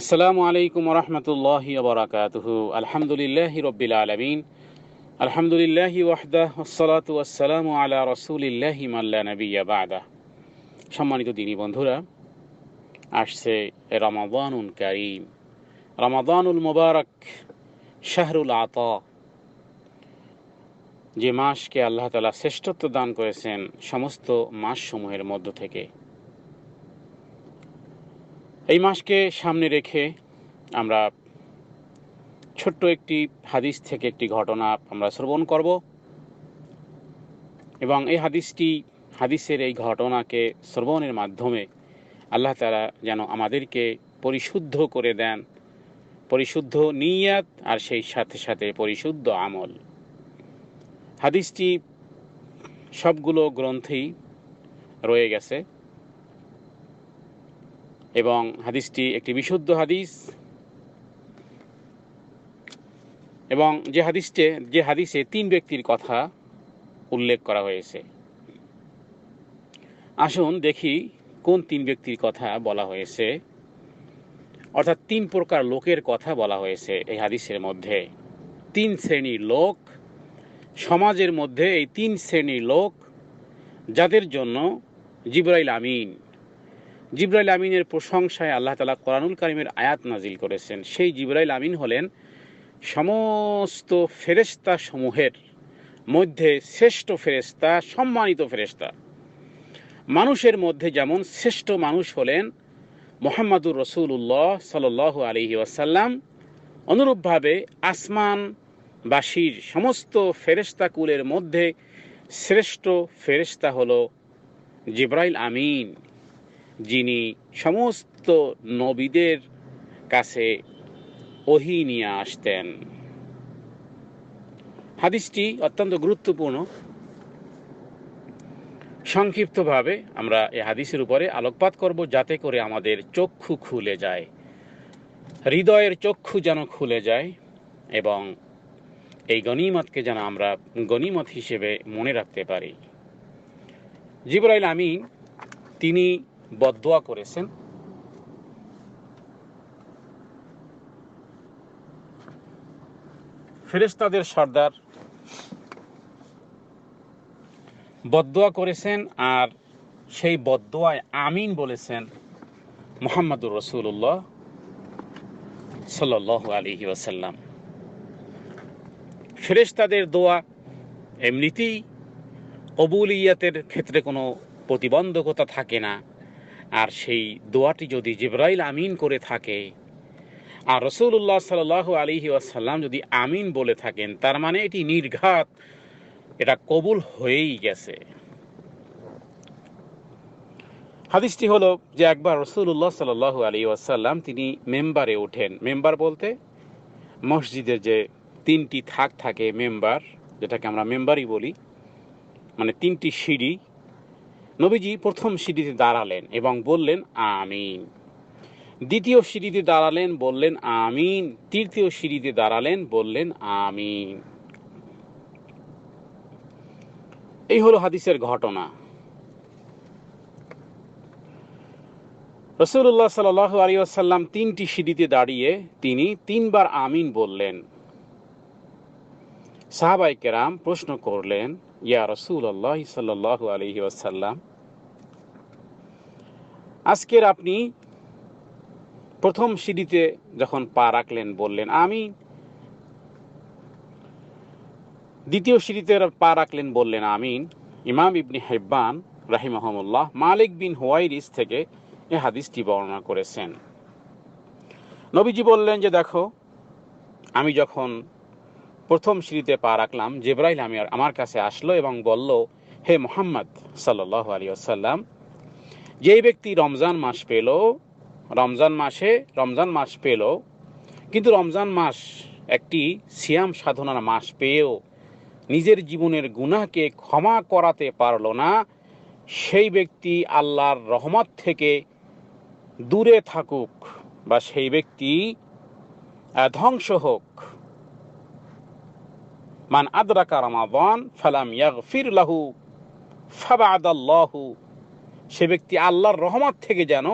আসসালামু আলাইকুম রহমতুল্লাহ বরাকাতুহু। আলহামদুলিল্লাহ রব্বিল আলমিন। আলহামদুলিল্লাহ ওয়াহদাহ ওসলাতু আসসালামু আলা রসুলিল্লাহি মাল্লা নবিয়া বাদা সম্মানিত দিনী বন্ধুরা, আসছে রমাদানুল করিম। রমাদানুল মুবারক, শাহরুল আতা। যে মাসকে আল্লাহ তালা শ্রেষ্ঠত্ব দান করেছেন সমস্ত মাসসমূহের মধ্য থেকে। এই মাসকে সামনে রেখে আমরা ছোট্ট একটি হাদিস থেকে একটি ঘটনা আমরা শ্রবণ করব। এবং এই হাদিসটি, হাদিসের এই ঘটনাকে শ্রবণের মাধ্যমে আল্লাহ তালা যেন আমাদেরকে পরিশুদ্ধ করে দেন, পরিশুদ্ধ নিয়াত আর সেই সাথে সাথে পরিশুদ্ধ আমল। হাদিসটি সবগুলো গ্রন্থেই রয়ে গেছে। এবং হাদিসটি একটি বিশুদ্ধ হাদিস। এবং যে হাদিসটি, যে হাদিসে তিন ব্যক্তির কথা উল্লেখ করা হয়েছে। আসুন দেখি কোন তিন ব্যক্তির কথা বলা হয়েছে। অর্থাৎ তিন প্রকার লোকের কথা বলা হয়েছে এই হাদিসের মধ্যে। তিন শ্রেণির লোক, সমাজের মধ্যে এই তিন শ্রেণির লোক, যাদের জন্য জিব্রাইল আমিন জিব্রাইল আমিনের প্রশংসায় আল্লাহ তালা কোরআনুল কারিমের আয়াত নাজিল করেছেন। সেই জিব্রাইল আমিন হলেন সমস্ত ফেরেস্তা সমূহের মধ্যে শ্রেষ্ঠ ফেরেস্তা সম্মানিত ফেরেস্তা মানুষের মধ্যে যেমন শ্রেষ্ঠ মানুষ হলেন মোহাম্মদুর রসুল্লাহ সাল আলহি ওয়াসাল্লাম, অনুরূপভাবে আসমানবাসীর সমস্ত ফেরেস্তা কুলের মধ্যে শ্রেষ্ঠ ফেরেস্তা হল জিব্রাইল আমিন। যিনি সমস্ত নবীদের কাছে ওহি নিয়ে আসতেন। হাদিসটি অত্যন্ত গুরুত্বপূর্ণ। সংক্ষিপ্তভাবে আমরা এই হাদিসের উপরে আলোকপাত করব যাতে করে আমাদের চক্ষু খুলে যায়, হৃদয়ের চক্ষু যেন খুলে যায় এবং এই গণিমতকে যেন আমরা গণিমত হিসেবে মনে রাখতে পারি। জিবরাইল আমিন, তিনি বদোয়া করেছেন। ফেরেস্তাদের সর্দার বদোয়া করেছেন আর সেই বদোয়ায় আমিন বলেছেন মোহাম্মদুর রসুল্লাহ সাল আলহি ওয়াসাল্লাম। ফেরেস্তাদের দোয়া এমনিতেই অবুলিয়াতের ক্ষেত্রে কোনো প্রতিবন্ধকতা থাকে না। আর সেই দোয়াটি যদি জিব্রাইল আমিন করে থাকে, আর রসুল্লাহ সাল আলিহি আসাল্লাম যদি আমিন বলে থাকেন, তার মানে এটি নির্ঘাত, এটা কবুল হয়েই গেছে। হাদিসটি হলো যে একবার রসুল্লাহ সাল আলী আসাল্লাম তিনি মেম্বারে ওঠেন। মেম্বার বলতে মসজিদের যে তিনটি থাক থাকে, মেম্বার, যেটাকে আমরা মেম্বারই বলি মানে তিনটি সিঁড়ি নবীজি প্রথম সিঁড়িতে দাঁড়ালেন এবং বললেন, আমিন। দ্বিতীয় সিঁড়িতে দাঁড়ালেন, বললেন, আমিন। তৃতীয় সিঁড়িতে দাঁড়ালেন, বললেন, আমিন। এই হলো হাদিসের ঘটনা। রসুল্লাহ সাল আলী আসাল্লাম তিনটি সিঁড়িতে দাঁড়িয়ে তিনি তিনবার আমিন বললেন। সাহাবাই কেরাম প্রশ্ন করলেন ইয়া রসুল আল্লাহ সাল্লাহ আলহি আসাল্লাম আজকের আপনি প্রথম সিঁড়িতে যখন পা রাখলেন, বললেন, আমি দ্বিতীয় সিঁড়িতে পা রাখলেন, বললেন, আমিন। ইমাম ইবনি হেব্বান রাহিমহমুল্লাহ মালিক বিন হোয়াইরিস থেকে এ হাদিসটি বর্ণনা করেছেন। নবীজি বললেন যে, দেখো, আমি যখন প্রথম সিঁড়িতে পা রাখলাম, জেব্রাইল আমি আমার কাছে আসলো এবং বলল, হে মোহাম্মদ সাল্লাহ আলী আসাল্লাম যেই ব্যক্তি রমজান মাস পেল, রমজান মাসে, রমজান মাস পেল, কিন্তু রমজান মাস একটি সিয়াম সাধনার মাস পেয়েও নিজের জীবনের গুনাহকে ক্ষমা করাতে পারল না, সেই ব্যক্তি আল্লাহর রহমত থেকে দূরে থাকুক বা সেই ব্যক্তি ধ্বংস হোক। মান আদরাকা রমাদান ফালাম ইয়াগফির লাহু ফাবাদাল্লাহু। সে ব্যক্তি আল্লাহর রহমত থেকে যেন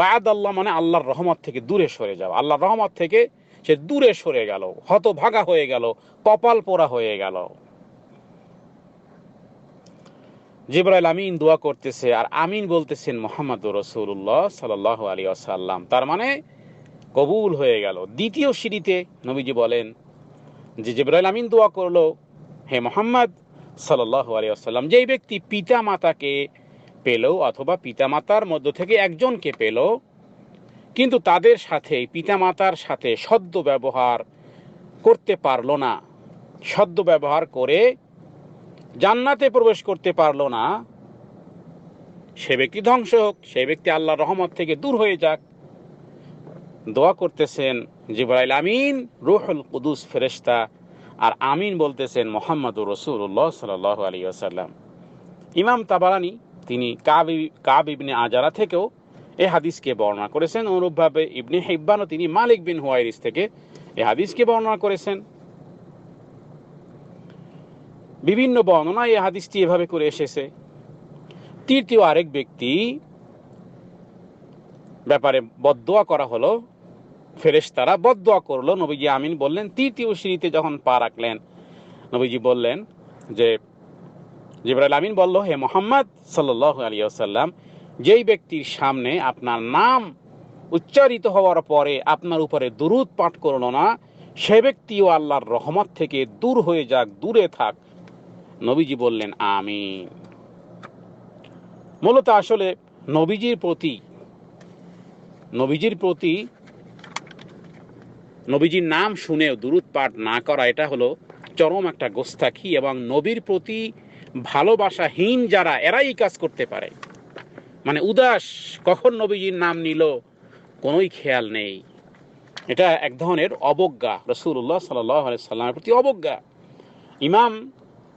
বাদ আল্লাহ মানে আল্লাহর রহমত থেকে দূরে সরে যাওয়া। আল্লাহর রহমত থেকে সে দূরে সরে গেল, হতভাগা হয়ে গেল, কপাল পোড়া হয়ে গেল। জিব্রাইল আমিন দোয়া করতেছে, আর আমিন বলতেছেন মোহাম্মদ রসুল্লাহ সাল আলী আসাল্লাম তার মানে কবুল হয়ে গেল। দ্বিতীয় সিঁড়িতে নবীজি বলেন যে জিব্রাইল আমিন দোয়া করল, হে মোহাম্মদ সাল্লাহ আলী আসাল্লাম যেই ব্যক্তি পিতা মাতাকে পেল অথবা পিতামাতার মধ্য থেকে একজনকে পেল, কিন্তু তাদের সাথে, পিতামাতার সাথে সদ্য ব্যবহার করতে পারল না, সদ্য ব্যবহার করে জান্নাতে প্রবেশ করতে পারল না, সে ব্যক্তি ধ্বংস হোক, সে ব্যক্তি আল্লাহ রহমত থেকে দূর হয়ে যাক দোয়া করতেছেন জিব্রাইল আমিন, রুহুল কুদুস ফেরেশতা, আর আমিন বলতেছেন মোহাম্মদুর রসুল্লাহ সাল আলী আসাল্লাম ইমাম তাবারানি, তিনি কাব কাব ইবনে আজারা থেকেও এ হাদিসকে বর্ণনা করেছেন। অনুরূপভাবে ইবনে হিব্বানও তিনি মালিক বিন হুয়াইরিস থেকে এ হাদিসকে বর্ণনা করেছেন। বিভিন্ন বর্ণনা এই হাদিসটি এভাবে করে এসেছে। তৃতীয় আরেক ব্যক্তি ব্যাপারে বদোয়া করা হলো ফেরেশ তারা বদোয়া করল। নবীজি আমিন বললেন, তৃতীয় সিঁড়িতে যখন পা রাখলেন, নবীজি বললেন যে, জিব্রাইল আমিন বলল, হে মোহাম্মদ সাল্লাহ আলী আসাল্লাম যেই ব্যক্তির সামনে আপনার নাম উচ্চারিত হওয়ার পরে আপনার উপরে দুরুদ পাঠ করল না, সে ব্যক্তিও আল্লাহর রহমত থেকে দূর হয়ে যাক, দূরে থাক। নবীজি বললেন আমি মূলত আসলে নবীজির প্রতি নবীজির প্রতি নবীজির নাম শুনেও দুরুদ পাঠ না করা, এটা হলো চরম একটা গোস্তাখি এবং নবীর প্রতি ভালোবাসাহীন যারা, এরাই কাজ করতে পারে। মানে উদাস, কখন নবীজির নাম নিল, কোনোই খেয়াল নেই। এটা এক ধরনের অবজ্ঞা রসুল্লাহ সাল্লামের প্রতি অবজ্ঞা। ইমাম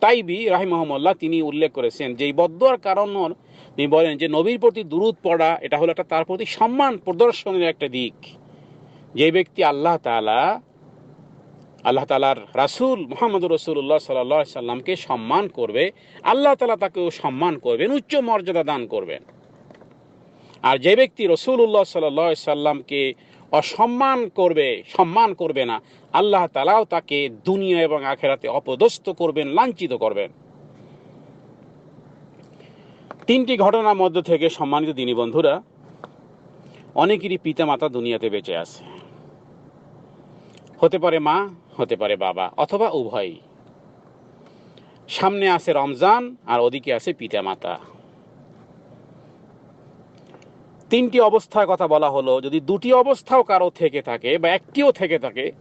তাইবি রাহিমহম্মল্লাহ তিনি উল্লেখ করেছেন যে, এই বদ্যার কারণ তিনি বলেন যে, নবীর প্রতি দুরুদ পড়া, এটা হলো একটা তার প্রতি সম্মান প্রদর্শনের একটা দিক। যে ব্যক্তি আল্লাহ তালা আল্লাহ তালার রাসুল মোহাম্মদ রসুল্লাহ সাল্লাহ সাল্লামকে সম্মান করবে, আল্লাহ তালা তাকেও সম্মান করবেন, উচ্চ মর্যাদা দান করবেন। আর যে ব্যক্তি রসুল্লাহ সাল্লাহ সাল্লামকে অসম্মান করবে, সম্মান করবে না, আল্লাহ তালাও তাকে দুনিয়া এবং আখেরাতে অপদস্থ করবেন, লাঞ্ছিত করবেন। তিনটি ঘটনার মধ্য থেকে সম্মানিত দিনী বন্ধুরা, অনেকেরই পিতামাতা দুনিয়াতে বেঁচে আছে। হতে পারে মা, হতে পারে বাবা, অথবা উভয় সামনে আছে রমজান, আর ওদিকে আছে পিতামাতা। তিনটি অবস্থার কথা বলা হলো, যদি দুটি অবস্থাও কারও থেকে থাকে, বা একটিও থেকে থাকে,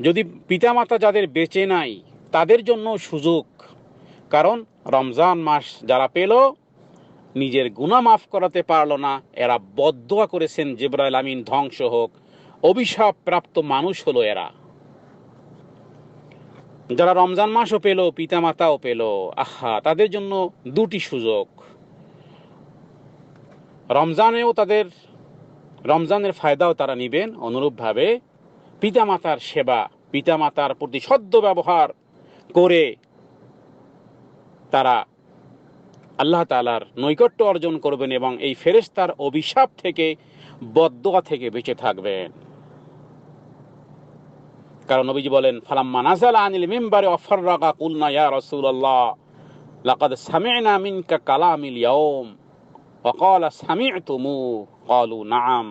যদি পিতামাতা যাদের বেঁচে নাই, তাদের জন্য সুযোগ। কারণ রমজান মাস যারা পেল, নিজের গুণা মাফ করাতে পারল না, এরা বদোয়া করেছেন, জেব্রাইল আমিন ধ্বংস হোক। অভিশাপ প্রাপ্ত মানুষ হলো এরা। যারা রমজান মাসও পেল, পিতামাতাও পেল, আহা, তাদের জন্য দুটি সুযোগ। রমজানেও তাদের, রমজানের ফায়দাও তারা নিবেন অনুরূপভাবে। পিতামাতার সেবা, পিতামাতার প্রতি সদ্য ব্যবহার করে তারা আল্লাহ তালার নৈকট্য অর্জন করবেন এবং এই ফেরেস্তার অভিশাপ থেকে বদোয়া থেকে বেঁচে থাকবেন। কারণ নবীজি বলেন, ফালাম্মা নাজাল আনিল মিম্বারে অফররাগা কুলনা ইয়া রাসূলুল্লাহ, লাকাদ সামি'না মিনকা কালামিল ইয়াউম, ওয়া ক্বালা সামি'তুমু, ক্বালু নাআম।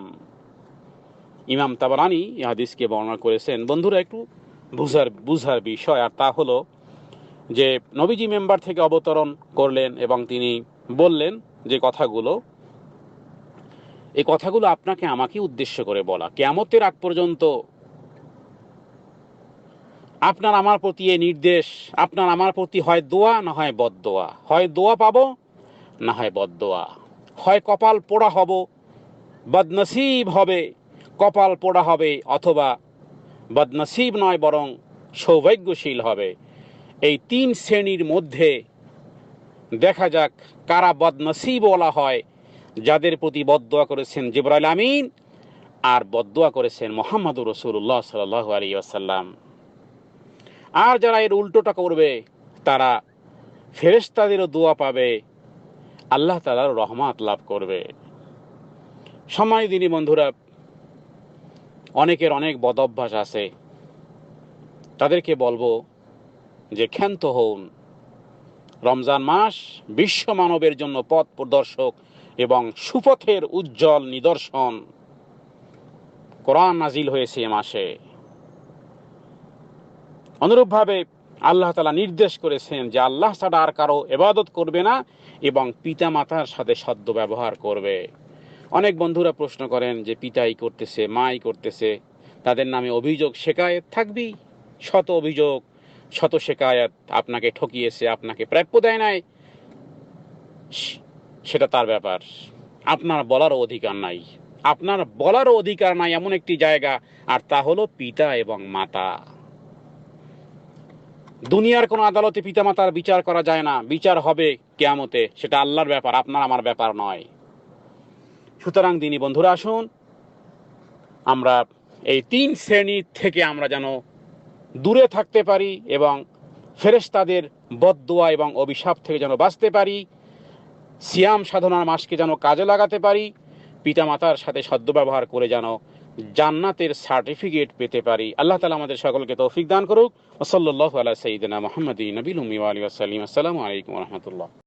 ইমাম তাবারানি এই হাদিসকে বর্ণনা করেছেন। বন্ধুরা, একটু বুঝার বুঝার বিষয়, আর তা হলো যে নবীজি মেম্বার থেকে অবতরণ করলেন এবং তিনি বললেন যে কথাগুলো, এই কথাগুলো আপনাকে আমাকে উদ্দেশ্য করে বলা। কেয়ামতের আগ পর্যন্ত আপনার আমার প্রতি এই নির্দেশ, আপনার আমার প্রতি হয় দোয়া, না হয় বদোয়া হয় দোয়া পাবো, না হয় বদোয়া হয় কপাল পোড়া হব, বদনসিব হবে, কপাল পোড়া হবে, অথবা বদনসিব নয় বরং সৌভাগ্যশীল হবে। এই তিন শ্রেণির মধ্যে দেখা যাক কারা বদনসিব বলা হয়, যাদের প্রতি বদোয়া করেছেন জিব্রাইল আমিন আর বদোয়া করেছেন মোহাম্মদুর রসুল্লাহ সাল আলী আসাল্লাম আর যারা এর উল্টোটা করবে, তারা ফেরেস্তাদেরও দোয়া পাবে। আল্লাহ তালার রহমাত লাভ করবে। সময় দিনী বন্ধুরা, অনেকের অনেক বদ অভ্যাস আছে। তাদেরকে বলব যে ক্ষান্ত হন। রমজান মাস বিশ্ব মানবের জন্য পথ প্রদর্শক এবং সুপথের উজ্জ্বল নিদর্শন। কোরআন নাজিল হয়েছে এ মাসে। অনুরূপভাবে আল্লাহ তালা নির্দেশ করেছেন যে আল্লাহ ছাড়া আর কারও এবাদত করবে না এবং পিতা মাতার সাথে সদ্য ব্যবহার করবে। অনেক বন্ধুরা প্রশ্ন করেন যে পিতাই করতেছে, মাই করতেছে, তাদের নামে অভিযোগ শেখায়ত থাকবেই? শত অভিযোগ, শত শেখায়ত আপনাকে ঠকিয়েছে, আপনাকে প্রাপ্য দেয় নাই। সেটা তার ব্যাপার। আপনার বলারও অধিকার নাই। আপনার বলারও অধিকার নাই এমন একটি জায়গা, আর তা হলো পিতা এবং মাতা। দুনিয়ার কোনো আদালতে পিতামাতার বিচার করা যায় না। বিচার হবে কেয়ামতে। সেটা আল্লাহর ব্যাপার, আপনার আমার ব্যাপার নয়। সুতরাং দিনী বন্ধুরা, আসুন আমরা এই তিন শ্রেণি থেকে আমরা যেন দূরে থাকতে পারি এবং ফেরেশতাদের বদদোয়া এবং অভিশাপ থেকে যেন বাঁচতে পারি, সিয়াম সাধনার মাসকে যেন কাজে লাগাতে পারি, পিতামাতার সাথে সদ্ব্যবহার করে যেন জান্নাতের সার্টিফিকেট পেতে পারি। আল্লাহ তালা আমাদের সকলকে তৌফিক দান করুক। ওসল্লাহ আলা সঈদিনা মোহাম্মদ নবীল উম্মি আলী আসসালামু আলাইকুম রহমতুল্লাহ।